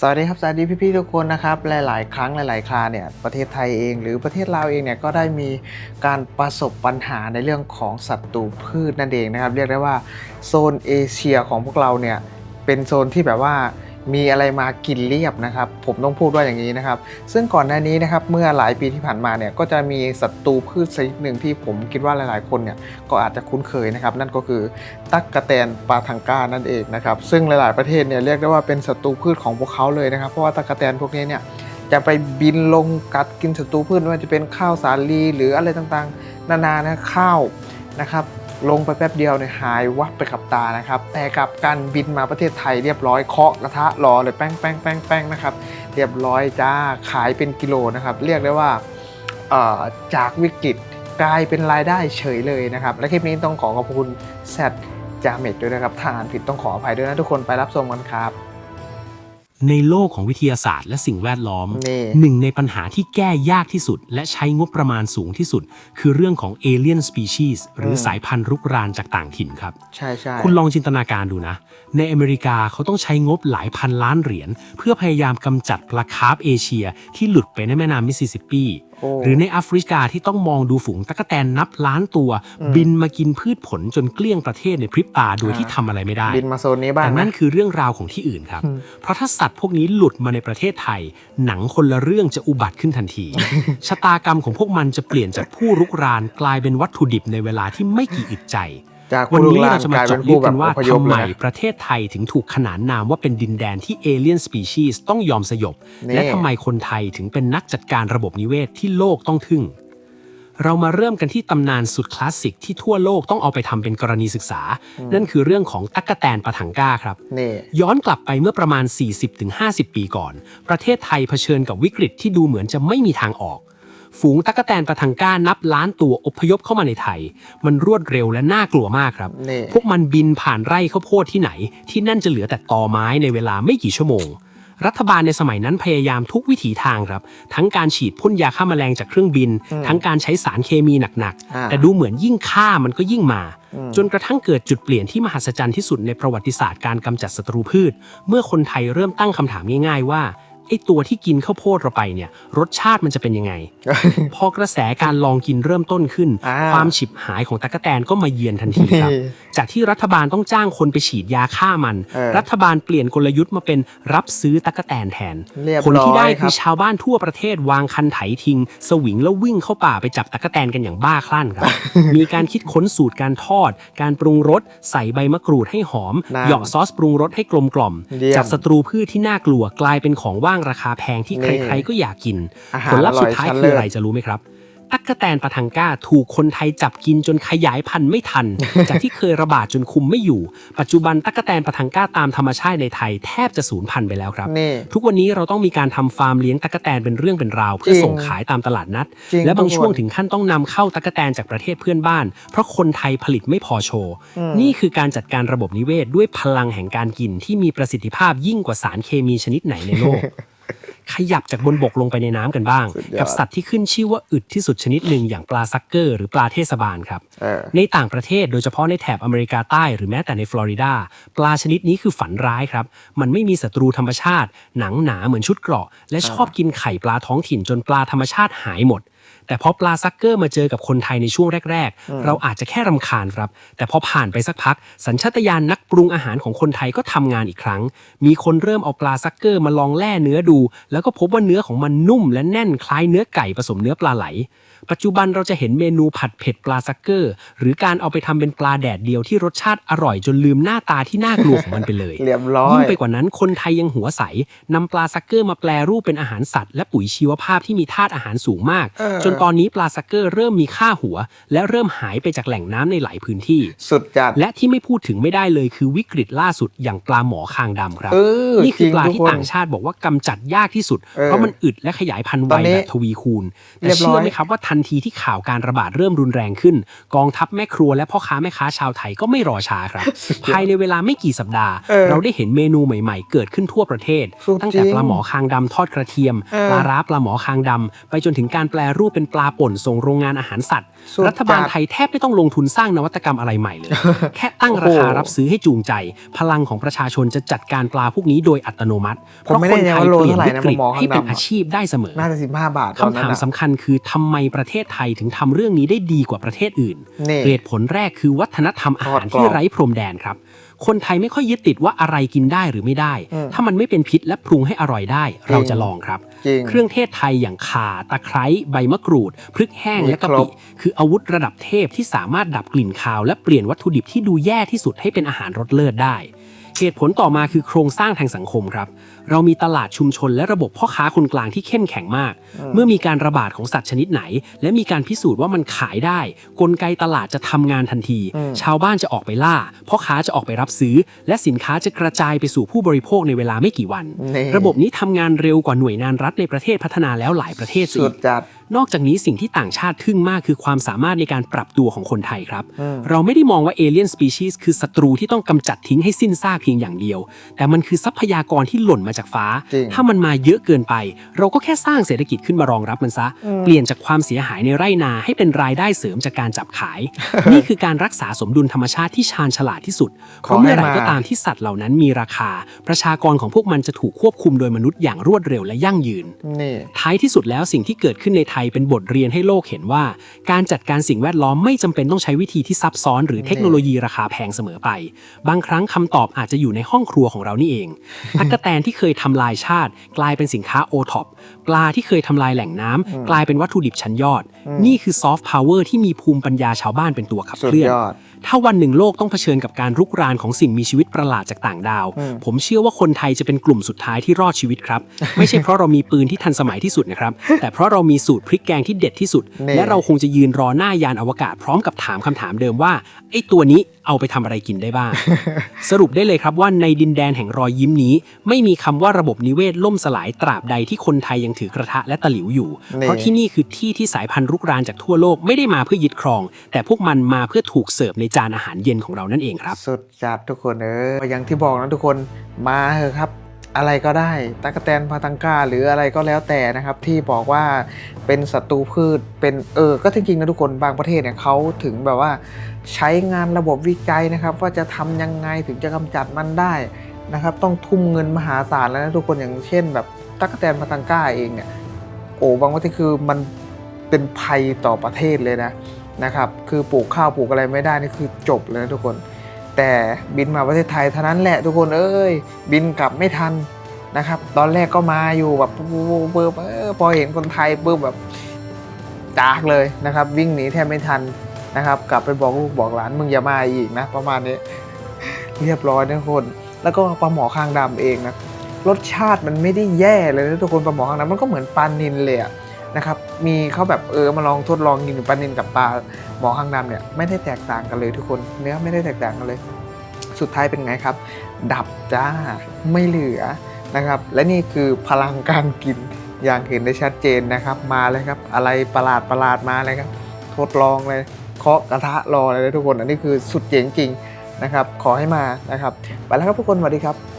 สวัสดีครับสวัสดีพี่ๆทุกคนนะครับหลาย ๆ ครั้งหลาย ๆ คราเนี่ยประเทศไทยเอง หรือประเทศลาวเองเนี่ยก็ได้มีการประสบปัญหาในเรื่องของสัตว์ตูพืชนั่นเองนะครับ เรียกได้ว่าโซนเอเชียของพวกเราเนี่ยเป็นโซนที่แบบว่า มีอะไรมากินเรียบนะครับ ผมต้องพูดว่าอย่างนี้นะครับ ซึ่งก่อนหน้านี้นะครับเมื่อหลายปีที่ผ่านมาเนี่ยก็จะมีศัตรูพืชชนิดหนึ่งที่ผมคิดว่าหลายๆ คนเนี่ยก็อาจจะคุ้นเคยนะครับ นั่นก็คือตั๊กกะแตนปลาทังก้านั่นเองนะครับซึ่งหลาย ๆ ประเทศเนี่ยเรียกได้ว่าเป็นศัตรูพืชของพวกเขาเลยนะครับ เพราะว่าตั๊กกะแตนพวกนี้เนี่ยจะไปบินลงกัดกินศัตรูพืชไม่ว่าจะเป็นข้าวสาลีหรืออะไรต่างๆ นานานะข้าวนะครับ ลงไปแป๊บเดียวเนี่ยหายวับไปกับตานะครับ แต่กับการบินมาประเทศไทยเรียบร้อยเคาะกระทะรอเลยแป้งแป้งแป้งแป้งนะครับเรียบร้อยจ้าขายเป็นกิโลนะครับ เรียกได้ว่าจากวิกฤตกลายเป็นรายได้เฉยเลยนะครับ และคลิปนี้ต้องขอขอบคุณแซดจาเมดด้วยนะครับถ้าอ่านผิดต้องขออภัยด้วยนะทุกคนไปรับชมกันครับ ในโลกของวิทยาศาสตร์และสิ่งแวดล้อม นี่ หนึ่งในปัญหาที่แก้ยากที่สุด และใช้งบประมาณสูงที่สุด คือเรื่องของ Alien Species หรือสายพันธุ์รุกรานจากต่างถิ่นครับ ใช่ใช่คุณลองจินตนาการดูนะ ในอเมริกาเขาต้องใช้งบหลายพันล้านเหรียญ เพื่อพยายามกำจัดปลาคาร์ฟเอเชียที่หลุดไปในแม่น้ำมิสซิสซิปปีโอ้ หรือในแอฟริกาที่ต้องมองดูฝูงตะกแตนนับล้านตัว บินมากินพืชผลจนเกลี้ยงประเทศในพริบตาโดยที่ทำอะไรไม่ได้บินมาโซนนี้บ้างแต่นั่นนะคือเรื่องราวของที่อื่นครับอืมเพราะถ้าสัตว์พวกนี้หลุดมาในประเทศไทย หนังคนละเรื่องจะอุบัติขึ้นทันที ชะตากรรมของพวกมันจะเปลี่ยนจากผู้รุกรานกลายเป็นวัตถุดิบในเวลาที่ไม่กี่อึดใจ จากวันผู้นี้ลุกลเราจะมาเจาะกลยลึป็กกันว่าผู้แบบอพยพทำไมเลยนะ ประเทศไทยถึงถูกขนานนามว่าเป็นดินแดนที่ Alien Species ต้องยอมสยบ นี่ และทำไมคนไทยถึงเป็นนักจัดการระบบนิเวศที่โลกต้องทึ่ง เรามาเริ่มกันที่ตำนานสุดคลาสสิกที่ทั่วโลกต้องเอาไปทำเป็นกรณีศึกษา นั่นคือเรื่องของตั๊กแตนปะถังก้าครับ นี่ ย้อนกลับไปเมื่อประมาณ 40-50 ปีก่อน ประเทศไทยเผชิญกับวิกฤตที่ดูเหมือนจะไม่มีทางออก ฝูงตั๊กแตนปะทังก้านับล้านตัวอพยพเข้ามาในไทย มันรวดเร็วและน่ากลัวมากครับ นี่ พวกมันบินผ่านไร่ข้าวโพดที่ไหน ที่นั่นจะเหลือแต่ตอไม้ในเวลาไม่กี่ชั่วโมง รัฐบาลในสมัยนั้นพยายามทุกวิถีทางครับ ทั้งการฉีดพ่นยาฆ่าแมลงจากเครื่องบิน ทั้งการใช้สารเคมีหนักอ่า ๆ แต่ดูเหมือนยิ่งฆ่ามันก็ยิ่งมาอืมจนกระทั่งเกิดจุดเปลี่ยนที่มหัศจรรย์ที่สุดในประวัติศาสตร์การกำจัดศัตรูพืช เมื่อคนไทยเริ่มตั้งคำถามง่าย ๆ ว่า ไอ้ตัวที่กินข้าวโพดเราไปเนี่ย รสชาติมันจะเป็นยังไง พอกระแสการลองกินเริ่มต้นขึ้น อ่า ความฉิบหายของตะกแตนก็มาเยือนทันทีครับนี่จากที่รัฐบาลต้องจ้างคนไปฉีดยาฆ่ามัน เออรัฐบาลเปลี่ยนกลยุทธ์มาเป็นรับซื้อตะกแตนแทน เรียบผลที่ได้ร้อยคคืรัอบ ชาวบ้านทั่วประเทศวางคันไถทิ้งสวิงแล้ววิ่งเข้าป่าไปจับตะกแตนกันอย่างบ้าคลั่นครับ มีการคิดค้นสูตรการทอด การปรุงรสใส่ใบมะกรูดให้หอมนั่นเหยาะซอสปรุงรสให้กลมกล่อม เยี่ยม จากศัตรูพืชที่น่ากลัวกลายเป็นของว่างราคาแพงที่นี่ใครๆก็อยากกินอาหารผลลัพธ์สุดท้ายอร่อยชั้นคืออะไรเลิศจะรู้ไหมครับ ตั๊กแตนปะทังก้าถูกคนไทยจับกินจนขยายพันธุ์ไม่ทัน จากที่เคยระบาดจนคุมไม่อยู่ ปัจจุบันตั๊กแตนปะทังก้าตามธรรมชาติในไทยแทบจะสูญพันธุ์ไปแล้วครับนี่ทุกวันนี้เราต้องมีการทำฟาร์มเลี้ยงตั๊กแตนเป็นเรื่องเป็นราว เพื่อจริงส่งขายตามตลาดนัดจริงและบางทุกคนช่วงถึงขั้นต้องนำเข้าตั๊กแตนจากประเทศเพื่อนบ้าน เพราะคนไทยผลิตไม่พอโชว์อืมนี่คือการจัดการระบบนิเวศด้วยพลังแห่งการกินที่มีประสิทธิภาพยิ่งกว่าสารเคมีชนิดไหนในโลก ขยับจากบนบกลงไปในน้ำกันบ้าง สุดยอด กับสัตว์ที่ขึ้นชื่อว่าอึดที่สุดชนิดหนึ่งอย่างปลาซักเกอร์หรือปลาเทศบาลครับ เออ ในต่างประเทศโดยเฉพาะในแถบอเมริกาใต้หรือแม้แต่ในฟลอริดา ปลาชนิดนี้คือฝันร้ายครับ มันไม่มีศัตรูธรรมชาติ หนังหนาเหมือนชุดเกราะ และชอบกินไข่ปลาท้องถิ่นจนปลาธรรมชาติหายหมด แต่พอปลาซักเกอร์มาเจอกับคนไทยในช่วงแรก ๆ เราอาจจะแค่รำคาญครับ แต่พอผ่านไปสักพัก สัญชาตญาณนักปรุงอาหารของคนไทยก็ทำงานอีกครั้ง มีคนเริ่มเอาปลาซักเกอร์มาลองแล่เนื้อดู แล้วก็พบว่าเนื้อของมันนุ่ม และแน่นคล้ายเนื้อไก่ผสมเนื้อปลาไหล ปัจจุบันเราจะเห็นเมนูผัดเผ็ดปลาซักเกอร์ หรือการเอาไปทำเป็นปลาแดดเดียวที่รสชาติอร่อยจนลืมหน้าตาที่น่ากลัวของมันไปเลยเรียบร้อยยิ่งไปกว่านั้นคนไทยยังหัวใสนำปลาซักเกอร์มาแปลรูปเป็นอาหารสัตว์และปุ๋ยชีวภาพที่มีธาตุอาหารสูงมากเออจนตอนนี้ปลาซักเกอร์เริ่มมีค่าหัว และเริ่มหายไปจากแหล่งน้ำในหลายพื้นที่ สุดจัด และที่ไม่พูดถึงไม่ได้เลยคือวิกฤตล่าสุดอย่างปลาหมอคางดำครับ เออนี่คือปลาจริงทุกที่คนต่างชาติบอกว่ากำจัดยากที่สุดเออเพราะมันอึดและขยายพันธุ์ไวตอนนี้แบบทวีคูณ แต่เรียบร้อย เชื่อไหมครับว่าทันนทีที่ข่าวการระบาดเริ่มรุนแรงขึ้น กองทัพแม่ครัวและพ่อค้าแม่ค้าชาวไทยก็ไม่รอช้าครับสุดยอดภายในเวลาไม่กี่สัปดาห์ เออเราได้เห็นเมนูใหม่ๆ เกิดขึ้นทั่วประเทศ สุดตั้งแต่จริงปลาหมอคางดำทอดกระเทียม เออ ปลาร้าปลาหมอคางดำไปจนถึงการแปลรูปเป็นปลาป่นส่งโรงงานอาหารสัตว์ สุดรัฐบาลจัดไทยแทบไม่ต้องลงทุนสร้างนวัตกรรมอะไรใหม่เลย แค่ตั้งราคาโอ้โหรับซื้อให้จูงใจ พลังของประชาชนจะจัดการปลาพวกนี้โดยอัตโนมัติ เพผมราะไม่คแน่ใจนไทยว่าโลเปลี่ยนเท่าไหร่วินะกฤตมองข้างให้เป็นดำอะอาชีพได้เสมอ น่าจะสิบห้าบาทตอนคำนั้ถานมอะ สำคัญคือทำไมประเทศไทยถึงทำเรื่องนี้ได้ดีกว่าประเทศอื่น นี่เหตุผลแรกคือวัฒนธรรมอาหารทอดกรอบ ที่ไร้พรมแดนครับ คนไทยไม่ค่อยยึดติดว่าอะไรกินได้หรือไม่ได้อืมถ้ามันไม่เป็นพิษและปรุงให้อร่อยได้ เราจะลองครับจริงเครื่องเทศไทยอย่างข่าตะไคร้ใบมะกรูด พริกแห้งมีและกะครปิบคืออาวุธระดับเทพที่สามารถดับกลิ่นคาว และเปลี่ยนวัตถุดิบที่ดูแย่ที่สุดให้เป็นอาหารรสเลิศได้ เหตุผลต่อมาคือโครงสร้างทางสังคมครับ เรามีตลาดชุมชนและระบบพ่อค้าคนกลางที่เข้มแข็งมาก เมื่อมีการระบาดของสัตว์ชนิดไหน และมีการพิสูจน์ว่ามันขายได้ กลไกตลาดจะทำงานทันทีอืมชาวบ้านจะออกไปล่า พ่อค้าจะออกไปรับซื้อ และสินค้าจะกระจายไปสู่ผู้บริโภคในเวลาไม่กี่วันนี่ระบบนี้ทำงานเร็วกว่าหน่วยงานรัฐในประเทศพัฒนาแล้วหลายประเทศซะสุอีดกจัดนอกจากนี้สิ่งที่ต่างชาติทึ่งมากคือความสามารถในการปรับตัวของคนไทยครับอืมเราไม่ได้มองว่าเอเลียนสปีชีส์คือศัตรูที่ต้องกำจัดทิ้งให้สิ้นซากเพียงอย่างเดียว แต่มันคือทรัพยากรที่หล่นมาจากฟ้าจริงถ้ามันมาเยอะเกินไป เราก็แค่สร้างเศรษฐกิจขึ้นมารองรับมันซะ เปลี่ยนจากความเสียหายในไร่นาให้เป็นรายได้เสริมจากการจับขาย นี่คือการรักษาสมดุลธรรมชาติที่ชาญฉลาดที่สุด เพราะเมื่อไหร่ก็ตามที่สัตว์เหล่านั้นมีราคา ประชากรของพวกมันจะถูกควบคุมโดยมนุษย์อย่างรวดเร็วและยั่งยืนนี่ท้ายที่สุดแล้วสิ่งที่เกิดขึ้นในไทยเป็นบทเรียนให้โลกเห็นว่า การจัดการสิ่งแวดล้อมไม่จำเป็นต้องใช้วิธีที่ซับซ้อน หรือเทคโนโลยีราคาแพงเสมอไป บางครั้งคำตอบอาจจะอยู่ในห้องครัวของเรานี่เองตั๊กแตนที่เคยทำลายชาติ กลายเป็นสินค้าโอท็อปปลาที่เคยทำลายแหล่งน้ำกลายเป็นวัตถุดิบชั้นยอด นี่คือซอฟต์พาวเวอร์ที่มีภูมิปัญญาชาวบ้านเป็นตัวขับสุเคดลื่อนยอดถ้าวันหนึ่งโลกต้องเผชิญกับการรุกรานของสิ่งมีชีวิตประหลาดจากต่างดาวอืมผมเชื่อว่าคนไทยจะเป็นกลุ่มสุดท้ายที่รอดชีวิตครับ ไม่ใช่เพราะเรามีปืนที่ทันสมัยที่สุดนะครับ แต่เพราะเรามีสูตรพริกแกงที่เด็ดที่สุด นี่ และเราคงจะยืนรอหน้ายานอวกาศพร้อมกับถามคำถามเดิมว่าไอ้ตัวนี้เอาไปทำอะไรกินได้บ้าง สรุปได้เลยครับว่าในดินแดนแห่งรอยยิ้มนี้ ไม่มีคำว่าระบบนิเวศล่มสลายตราบใดที่คนไทยยังถือกระทะและตะหลิวอยู่ นี่ เพราะที่นี่คือที่ที่สายพันธุ์รุกรานจากทั่วโลกไม่ได้มาเพื่อยึดครอง แต่พวกมันมาเพื่อถูกเสิร์ฟในจานอาหารเย็นของเรานั่นเองครับ สุดจัดทุกคนเอออย่างที่บอกนะทุกคนมาเถอะครับ อะไรก็ได้ตั๊กแตนพาตังกาหรืออะไรก็แล้วแต่นะครับ ที่บอกว่าเป็นศัตรูพืชเป็นเออก็จริงๆนะทุกคนบางประเทศเนี่ยเขาถึงแบบว่าใช้งานระบบวิจัยนะครับ ว่าจะทำยังไงถึงจะกำจัดมันได้นะครับ ต้องทุ่มเงินมหาศาลแล้วนะทุกคนอย่างเช่น แบบตั๊กแตนพาตังกาเองเนี่ยโอ้บางประเทศคือมันเป็นภัยต่อประเทศเลยนะนะครับ คือปลูกข้าวปลูกอะไรไม่ได้นี่คือจบเลยนะทุกคน แต่บินมาประเทศไทยเท่านั้นแหละทุกคนเอ้ยบินกลับไม่ทันนะครับ ตอนแรกก็มาอยู่แบบปุ๊บปุ๊บปุ๊บปุ๊บเออพอเห็นคนไทยปุ๊บแบบจากเลยนะครับ วิ่งหนีแทบไม่ทันนะครับ กลับไปบอกลูกบอกหลานมึงอย่ามาอีกนะ ประมาณนี้เรียบร้อยนะทุกคนแล้วก็ปลาหมอคางดำเองนะรสชาติมันไม่ได้แย่เลยนะทุกคนปลาหมอคางดำมันก็เหมือนปลานินเลยอะ นะครับ มีเขาแบบเออมาลองทดลองกินปลานินกับปลาหมอคางดำเนี่ยไม่ได้แตกต่างกันเลยทุกคนเนื้อไม่ได้แตกต่างกันเลย สุดท้ายเป็นไงครับ ดับจ้าไม่เหลือนะครับ และนี่คือพลังการกินอย่างเห็นได้ชัดเจนนะครับ มาเลยครับ อะไรประหลาดประหลาดมาเลยครับ ทดลองเลยเคาะกระทะรอเลยทุกคน อันนี้คือสุดเจ๋งจริงนะครับ ขอให้มานะครับ ไปแล้วครับทุกคนสวัสดีครับ